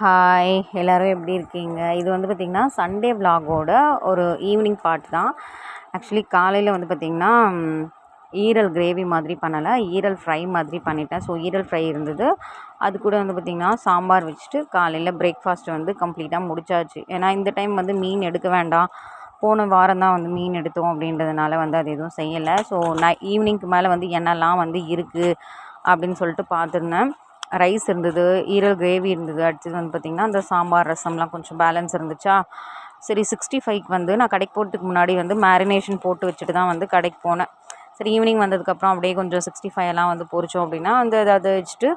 Hi எல்லோரும் எப்படி இருக்கீங்க? இது வந்து பார்த்திங்கன்னா சண்டே விலாகோட ஒரு ஈவினிங் பார்ட் தான். ஆக்சுவலி காலையில் வந்து பார்த்திங்கன்னா ஈரல் கிரேவி மாதிரி பண்ணலை. ஈரல் ஃப்ரை மாதிரி பண்ணிட்டேன். ஸோ ஈரல் ஃப்ரை இருந்தது. அது கூட வந்து பார்த்திங்கன்னா சாம்பார் வச்சுட்டு காலையில் பிரேக்ஃபாஸ்ட் வந்து கம்ப்ளீட்டாக முடிச்சாச்சு. ஏன்னா இந்த டைம் வந்து மீன் எடுக்க வேண்டாம். போன வாரம் தான் வந்து மீன் எடுத்தோம் அப்படின்றதுனால வந்து அது எதுவும் செய்யலை. ஸோ நான் ஈவினிங்க்கு மேலே வந்து என்னெல்லாம் வந்து இருக்குது அப்படின்னு சொல்லிட்டு பார்த்துருந்தேன் ரைஸ் இருந்தது ஈரல் கிரேவி இருந்தது அடுத்தது வந்து பார்த்திங்கன்னா அந்த சாம்பார் ரசம்லாம் கொஞ்சம் பேலன்ஸ் இருந்துச்சா? சரி சிக்ஸ்டி ஃபைவ்க்கு வந்து நான் கடைக்கு போகிறதுக்கு முன்னாடி வந்து மேரினேஷன் போட்டு வச்சுட்டு தான் வந்து கடைக்கு போனேன். சரி ஈவினிங் வந்ததுக்கப்புறம் அப்படியே கொஞ்சம் சிக்ஸ்டி ஃபைவ் எல்லாம் வந்து பொறிச்சோம் அப்படின்னா அந்த அதை வச்சுட்டு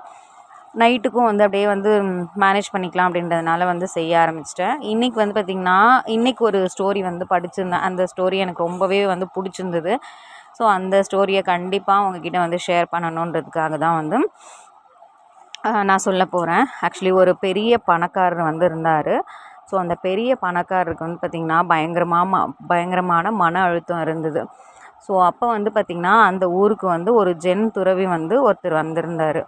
நைட்டுக்கும் வந்து அப்படியே வந்து மேனேஜ் பண்ணிக்கலாம் அப்படின்றதுனால வந்து செய்ய ஆரம்பிச்சிட்டேன். இன்றைக்கி வந்து பார்த்திங்கன்னா இன்றைக்கி ஒரு ஸ்டோரி வந்து படிச்சிருந்தேன். அந்த ஸ்டோரி எனக்கு ரொம்பவே வந்து பிடிச்சிருந்தது. ஸோ அந்த ஸ்டோரியை கண்டிப்பாக உங்ககிட்ட வந்து ஷேர் பண்ணணுன்றதுக்காக தான் வந்து நான் சொல்ல போகிறேன் ஆக்சுவலி ஒரு பெரிய பணக்காரர் வந்து இருந்தார். ஸோ அந்த பெரிய பணக்காரருக்கு வந்து பார்த்திங்கன்னா பயங்கரமாக பயங்கரமான மன அழுத்தம் இருந்தது. ஸோ அப்போ வந்து பார்த்திங்கன்னா அந்த ஊருக்கு வந்து ஒரு ஜென் துறவி வந்து ஒருத்தர் வந்திருந்தார்.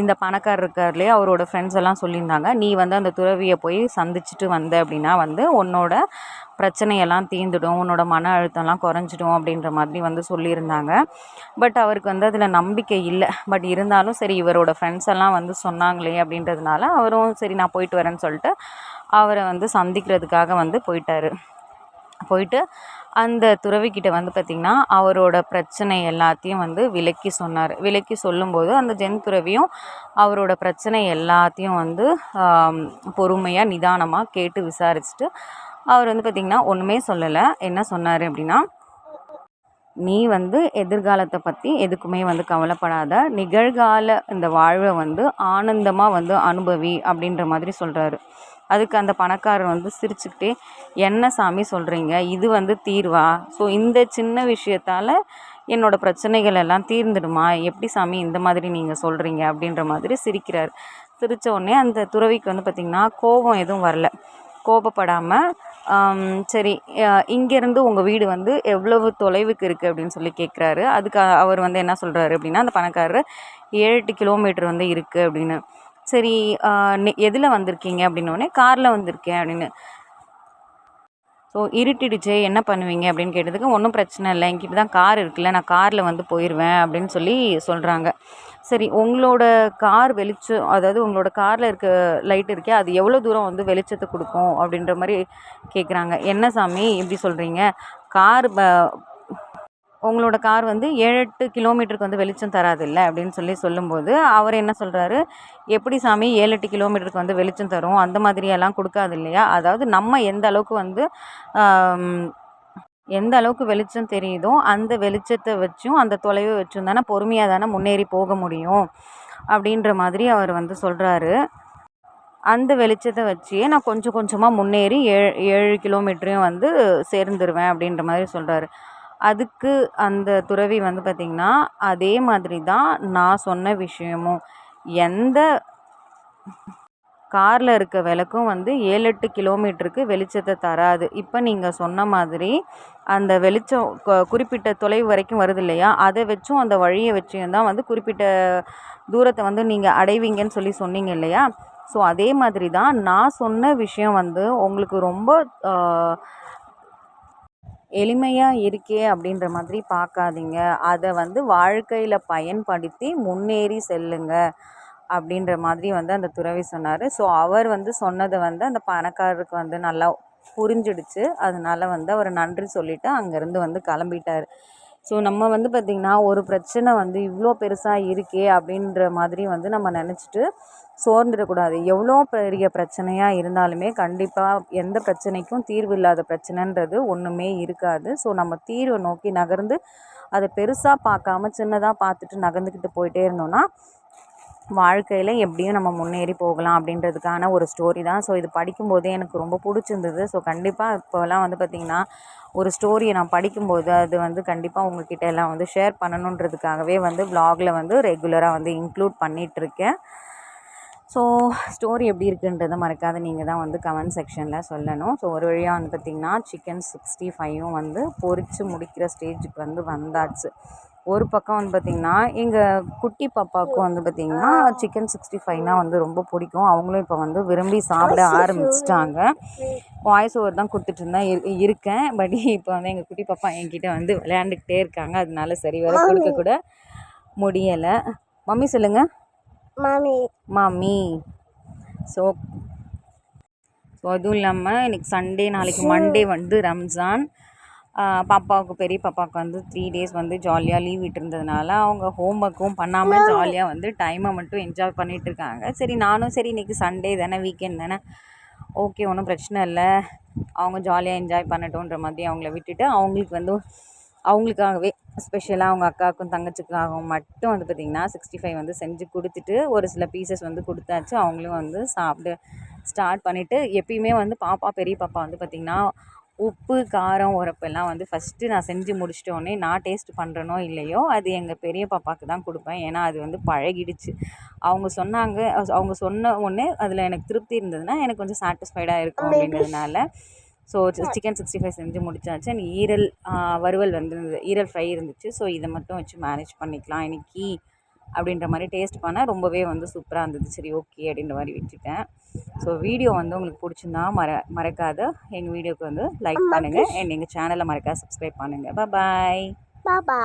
இந்த பணக்காரர் இருக்கார்லேயே அவரோட ஃப்ரெண்ட்ஸ் எல்லாம் சொல்லியிருந்தாங்க. நீ வந்து அந்த துறவியை போய் சந்திச்சுட்டு வந்த அப்படின்னா வந்து உன்னோட பிரச்சனையெல்லாம் தீர்ந்துடும் உன்னோட மன அழுத்தம்லாம் குறைஞ்சிடும் அப்படின்ற மாதிரி வந்து சொல்லியிருந்தாங்க. பட் அவருக்கு வந்து அதில் நம்பிக்கை இல்லை. பட் இருந்தாலும் சரி இவரோட ஃப்ரெண்ட்ஸ் எல்லாம் வந்து சொன்னாங்களே அப்படின்றதுனால அவரும் சரி நான் போயிட்டு வரேன்னு சொல்லிட்டு அவரை வந்து சந்திக்கிறதுக்காக வந்து போயிட்டார். போயிட்டு அந்த துறவிக்கிட்ட வந்து பார்த்திங்கன்னா அவரோட பிரச்சனை எல்லாத்தையும் வந்து விளக்கி சொன்னார். விளக்கி சொல்லும்போது அந்த ஜென் துறவியும் அவரோட பிரச்சனை எல்லாத்தையும் வந்து பொறுமையாக நிதானமாக கேட்டு விசாரிச்சுட்டு அவர் வந்து பார்த்திங்கன்னா ஒன்றுமே சொல்லலை. என்ன சொன்னார்? அப்படின்னா நீ வந்து எதிர்காலத்தை பற்றி எதுக்குமே வந்து கவலைப்படாத. நிகழ்கால இந்த வாழ்வை வந்து ஆனந்தமாக வந்து அனுபவி. அப்படின்ற மாதிரி சொல்கிறாரு அதுக்கு அந்த பணக்காரர் வந்து சிரிச்சுக்கிட்டே என்ன சாமி சொல்கிறீங்க இது வந்து தீர்வா? ஸோ இந்த சின்ன விஷயத்தால் என்னோடய பிரச்சனைகள் எல்லாம் தீர்ந்துடுமா? எப்படி சாமி இந்த மாதிரி நீங்கள் சொல்கிறீங்க அப்படின்ற மாதிரி சிரிக்கிறார். சிரித்த உடனே அந்த துறவிக்கு வந்து பார்த்திங்கன்னா கோபம் எதுவும் வரல. கோபப்படாமல் சரி இங்கேருந்து உங்கள் வீடு வந்து எவ்வளவு தொலைவுக்கு இருக்குது அப்படின்னு சொல்லி கேட்குறாரு அதுக்கு அவர் வந்து என்ன சொல்கிறாரு அப்படின்னா அந்த பணக்காரர் ஏழு எட்டு கிலோமீட்டர் வந்து இருக்குது அப்படின்னு. சரி எதில் வந்திருக்கீங்க? அப்படின்னோடனே காரில் வந்திருக்கேன் அப்படின்னு. ஸோ இருட்டிடுச்சு என்ன பண்ணுவீங்க? அப்படின்னு கேட்டதுக்கு ஒன்றும் பிரச்சனை இல்லை. என்கிட்ட தான் கார் இருக்குல்ல. நான் காரில் வந்து போயிடுவேன் அப்படின்னு சொல்லி சொல்கிறாங்க சரி உங்களோட கார் வெளிச்சம் அதாவது உங்களோட காரில் இருக்க லைட் இருக்கே அது எவ்வளோ தூரம் வந்து வெளிச்சத்தை கொடுக்கும்? அப்படின்ற மாதிரி கேட்குறாங்க என்ன சாமி? இப்படி சொல்கிறீங்க கார் உங்களோட கார் வந்து ஏழு எட்டு கிலோமீட்டருக்கு வந்து வெளிச்சம் தராதில்ல அப்படின்னு சொல்லி சொல்லும்போது அவர் என்ன சொல்கிறாரு எப்படி சாமி ஏழு எட்டு கிலோமீட்டருக்கு வந்து வெளிச்சம் தரும்? அந்த மாதிரியெல்லாம் கொடுக்காது இல்லையா? அதாவது நம்ம எந்த அளவுக்கு வந்து எந்த அளவுக்கு வெளிச்சம் தெரியுதோ அந்த வெளிச்சத்தை வச்சும் அந்த தொலைவை வச்சும் தானே பொறுமையாக தானே முன்னேறி போக முடியும்? அப்படின்ற மாதிரி அவர் வந்து சொல்கிறாரு அந்த வெளிச்சத்தை வச்சே நான் கொஞ்சம் கொஞ்சமாக முன்னேறி ஏழு ஏழு கிலோமீட்டரையும் வந்து சேர்ந்துருவேன் அப்படின்ற மாதிரி சொல்கிறாரு அதுக்கு அந்த துறவி வந்து பார்த்திங்கன்னா அதே மாதிரி தான் நான் சொன்ன விஷயமும். எந்த காரில் இருக்க விளக்கும் வந்து ஏழு எட்டு கிலோமீட்டருக்கு வெளிச்சத்தை தராது. இப்போ நீங்கள் சொன்ன மாதிரி அந்த வெளிச்சம் குறிப்பிட்ட தொலைவு வரைக்கும் வருது இல்லையா? அதை வச்சும் அந்த வழியை வச்சும் தான் வந்து குறிப்பிட்ட தூரத்தை வந்து நீங்கள் அடைவீங்கன்னு சொல்லி சொன்னீங்க இல்லையா? ஸோ அதே மாதிரி தான் நான் சொன்ன விஷயம் வந்து உங்களுக்கு ரொம்ப எளிமையாக இருக்கே அப்படின்ற மாதிரி பார்க்காதீங்க. அதை வந்து வாழ்க்கையில் பயன்படுத்தி முன்னேறி செல்லுங்க அப்படின்ற மாதிரி வந்து அந்த துறவி சொன்னார். ஸோ அவர் வந்து சொன்னதை வந்து அந்த பணக்காரருக்கு வந்து நல்லா புரிஞ்சிடுச்சு. அதனால வந்து அவர் நன்றி சொல்லிவிட்டு அங்கேருந்து வந்து கிளம்பிட்டார். ஸோ நம்ம வந்து பார்த்திங்கன்னா ஒரு பிரச்சனை வந்து இவ்வளோ பெருசாக இருக்கே அப்படின்ற மாதிரி வந்து நம்ம நினச்சிட்டு சோர்ந்துடக்கூடாது. எவ்வளோ பெரிய பிரச்சனையாக இருந்தாலுமே கண்டிப்பாக எந்த பிரச்சனைக்கும் தீர்வு இல்லாத பிரச்சனைன்றது ஒன்றுமே இருக்காது. ஸோ நம்ம தீர்வை நோக்கி நகர்ந்து அதை பெருசாக பார்க்காம சின்னதாக பார்த்துட்டு நகர்ந்துக்கிட்டு போயிட்டே இருந்தோம்னா வாழ்க்கையில் எப்படியும் நம்ம முன்னேறி போகலாம் அப்படின்றதுக்கான ஒரு ஸ்டோரி தான். ஸோ இது படிக்கும்போதே எனக்கு ரொம்ப பிடிச்சிருந்தது. ஸோ கண்டிப்பாக இப்போலாம் வந்து பார்த்திங்கன்னா ஒரு ஸ்டோரியை நான் படிக்கும்போது அது வந்து கண்டிப்பாக உங்கள்கிட்ட எல்லாம் வந்து ஷேர் பண்ணணுன்றதுக்காகவே வந்து ப்ளாகில் வந்து ரெகுலராக வந்து இன்க்ளூட் பண்ணிகிட்ருக்கேன் ஸோ ஸ்டோரி எப்படி இருக்குன்றதை மறக்காத நீங்கள் தான் வந்து கமெண்ட் செக்ஷனில் சொல்லணும். ஸோ ஒரு வழியாக வந்து பார்த்திங்கன்னா சிக்கன் சிக்ஸ்டி ஃபைவும் வந்து பொறிச்சு முடிக்கிற ஸ்டேஜுக்கு வந்து வந்தாச்சு. ஒரு பக்கம் வந்து பார்த்திங்கன்னா எங்கள் குட்டி பாப்பாவுக்கும் வந்து பார்த்திங்கன்னா சிக்கன் சிக்ஸ்டி ஃபைவ்னால் வந்து ரொம்ப பிடிக்கும். அவங்களும் இப்போ வந்து விரும்பி சாப்பிட ஆரம்பிச்சிட்டாங்க. வாய்ஸ் ஓவர் தான் கொடுத்துட்டு இருந்தேன் இரு இருக்கேன். பட் இப்போ வந்து எங்கள் குட்டி பாப்பா என்கிட்ட வந்து விளையாண்டுக்கிட்டே இருக்காங்க. அதனால சரி வர கொடுக்க கூட முடியலை. மம்மி சொல்லுங்கள் மாமி. மாமி. ஸோ ஸோ அதுவும் இல்லாமல் இன்றைக்கி சண்டே நாளைக்கு மண்டே வந்து ரம்ஜான் பாப்பாவுக்கு பெரிய பாப்பாவுக்கு வந்து த்ரீ டேஸ் வந்து ஜாலியாக லீவ் விட்டுருந்ததுனால அவங்க ஹோம் ஒர்க்கும் பண்ணாமல் ஜாலியாக வந்து டைமை மட்டும் என்ஜாய் பண்ணிட்டு இருக்காங்க. சரி நானும் சரி இன்றைக்கி சண்டே தானே வீக்கெண்ட் தானே. ஓகே ஒன்றும் பிரச்சனை இல்லை. அவங்க ஜாலியாக என்ஜாய் பண்ணட்டுன்ற மாதிரி அவங்கள விட்டுட்டு அவங்களுக்கு வந்து அவங்களுக்காகவே ஸ்பெஷலாக அவங்க அக்காவுக்கும் தங்கச்சிக்காகவும் மட்டும் வந்து பார்த்திங்கன்னா சிக்ஸ்டி ஃபைவ் வந்து செஞ்சு கொடுத்துட்டு ஒரு சில பீசஸ் வந்து கொடுத்தாச்சு. அவங்களும் வந்து சாப்பிட ஸ்டார்ட் பண்ணிவிட்டு எப்பயுமே வந்து பாப்பா பெரிய பாப்பா வந்து பார்த்திங்கன்னா உப்பு காரம் உரப்பெல்லாம் வந்து ஃபஸ்ட்டு நான் செஞ்சு முடிச்சிட்டோடனே நான் டேஸ்ட் பண்ணுறனோ இல்லையோ அது எங்கள் பெரிய பாப்பாவுக்கு தான் கொடுப்பேன். ஏன்னா அது வந்து பழகிடுச்சு. அவங்க சொன்னாங்க அவங்க சொன்ன உடனே அதில் எனக்கு திருப்தி இருந்ததுன்னா எனக்கு கொஞ்சம் சாட்டிஸ்ஃபைடாக இருக்கும் அப்படின்றதுனால ஸோ சிக்கன் சிக்ஸ்டி ஃபைவ் செஞ்சு முடிச்சாச்சு. அண்ட் ஈரல் வறுவல் வந்து. ஈரல் ஃப்ரை இருந்துச்சு. ஸோ இதை மட்டும் வச்சு மேனேஜ் பண்ணிக்கலாம். இன்னைக்கு அப்படின்ற மாதிரி டேஸ்ட் பண்ணேன் ரொம்பவே வந்து சூப்பராக இருந்தது. சரி ஓகே அப்படின்ற மாதிரி விட்டுட்டேன். ஸோ வீடியோ வந்து உங்களுக்கு பிடிச்சிருந்தா மற மறக்காத எங்கள் வீடியோக்கு வந்து லைக் பண்ணுங்கள் அண்ட் எங்கள் சேனலை மறக்காத சப்ஸ்கிரைப் பண்ணுங்கள் பாய் பாபா